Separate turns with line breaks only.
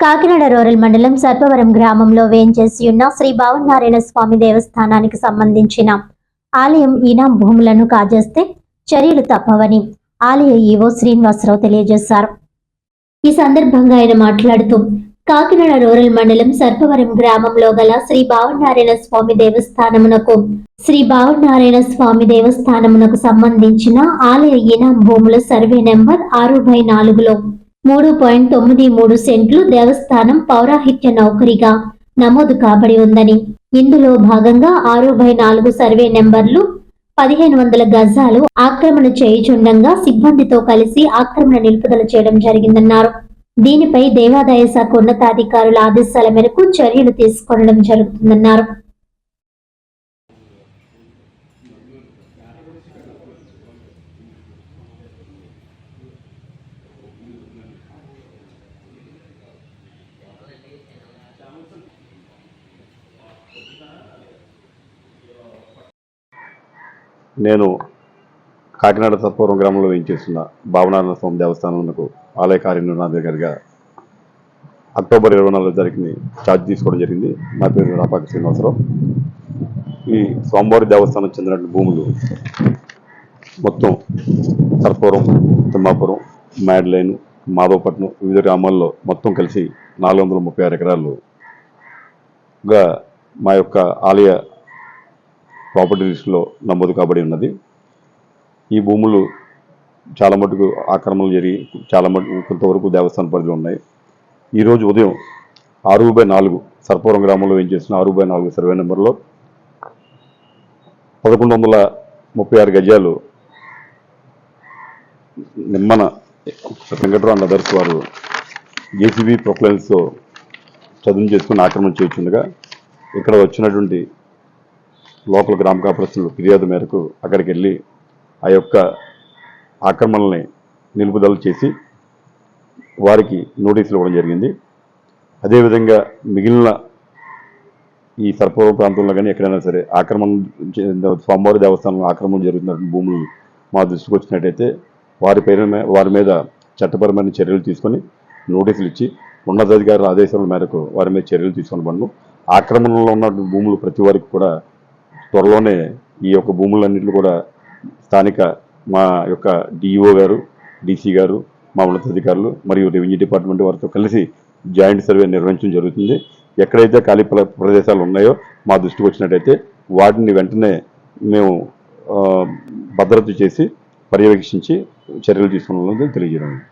Kakinada rural మండలం సర్పవరం గ్రామంలో వేంచేసి ఉన్న శ్రీ భావనారాయణ స్వామి దేవస్థానానికి సంబంధించిన ఆలయం ఈనాం భూములను కాజేస్తే చర్యలు తప్పవని ఆలయ ఈవో శ్రీనివాసరావు తెలియజేశారు. ఈ సందర్భంగా ఆయన మాట్లాడుతూ కాకినాడ రూరల్ మండలం సర్పవరం గ్రామంలో గల శ్రీ భావనారాయణ స్వామి దేవస్థానమునకు శ్రీ భావనారాయణ స్వామి దేవస్థానమునకు సంబంధించిన ఆలయ ఈనాం భూముల సర్వే నెంబర్ ఆరు బై నాలుగులో మూడు పాయింట్ తొమ్మిది మూడు సెంట్లు దేవస్థానం పౌరాహిత్య నౌకరిగా నమోదు కాబడి ఉందని. ఇందులో భాగంగా ఆరు బై నాలుగు సర్వే నెంబర్లు పదిహేను వందల గజాలు ఆక్రమణ చేయుచుండగా సిబ్బందితో కలిసి ఆక్రమణ నిలుపుదల చేయడం జరిగిందన్నారు. దీనిపై దేవాదాయ శాఖ ఉన్నతాధికారుల ఆదేశాల మేరకు చర్యలు తీసుకోవడం జరుగుతుందన్నారు.
నేను కాకినాడ సత్పూర్వం గ్రామంలో వేయించేస్తున్న భావనారాయణ స్వామి దేవస్థానంకు ఆలయ కార్యనిర్వహణాధికారిగా అక్టోబర్ ఇరవై నాలుగు తారీఖుని ఛార్జ్ తీసుకోవడం జరిగింది. నా పేరు రాపాక శ్రీనివాసరావు. ఈ స్వామివారి దేవస్థానం చెందినటువంటి భూములు మొత్తం సర్పూరం తిమ్మాపురం మ్యాడ్లైన్ మాధవపట్నం వివిధ గ్రామాల్లో మొత్తం కలిసి నాలుగు వందల ముప్పై ఆరు ఎకరాలుగా మా యొక్క ఆలయ ప్రాపర్టీ లిస్టులో నమోదు కాబడి ఉన్నది. ఈ భూములు చాలా మటుకు ఆక్రమణలు జరిగి చాలా మటుకు కొంతవరకు దేవస్థాన పరిధిలో ఉన్నాయి. ఈరోజు ఉదయం ఆరు బై నాలుగు సర్పవరం గ్రామంలో ఏం చేసిన ఆరు బై నాలుగు సర్వే నెంబర్లో పదకొండు వందల ముప్పై ఆరు గజాలు నిమ్మన వెంకటరావు అండ్ అదర్స్ వారు జేసీబీ ప్రొక్లైన్స్తో చదువు చేసుకుని ఆక్రమణ చేయించుండగా ఇక్కడ వచ్చినటువంటి లోకల్ గ్రామ కాపరస్తులు ఫిర్యాదు మేరకు అక్కడికి వెళ్ళి ఆ యొక్క ఆక్రమణల్ని నిలుపుదల చేసి వారికి నోటీసులు ఇవ్వడం జరిగింది. అదేవిధంగా మిగిలిన ఈ సర్పవరం ప్రాంతంలో కానీ ఎక్కడైనా సరే ఆక్రమణ స్వామివారి దేవస్థానంలో ఆక్రమణ జరుగుతున్న భూములు మా దృష్టికి వచ్చినట్టయితే వారి పేరు వారి మీద చట్టపరమైన చర్యలు తీసుకొని నోటీసులు ఇచ్చి ఉన్నతాధికారుల ఆదేశాల మేరకు వారి మీద చర్యలు తీసుకొని పడను ఆక్రమణలో ఉన్న భూములు ప్రతి వారికి కూడా త్వరలోనే ఈ యొక్క భూములన్నింటిలో కూడా స్థానిక మా యొక్క డిఈఓ గారు డీసీ గారు మా ఉన్నతాధికారులు మరియు రెవెన్యూ డిపార్ట్మెంట్ వారితో కలిసి జాయింట్ సర్వే నిర్వహించడం జరుగుతుంది. ఎక్కడైతే ఖాళీ ప్ర- ప్రదేశాలు ఉన్నాయో మా దృష్టికి వచ్చినట్టయితే వాటిని వెంటనే మేము భద్రత చేసి పర్యవేక్షించి చర్యలు తీసుకున్నామని తెలియజేయడం.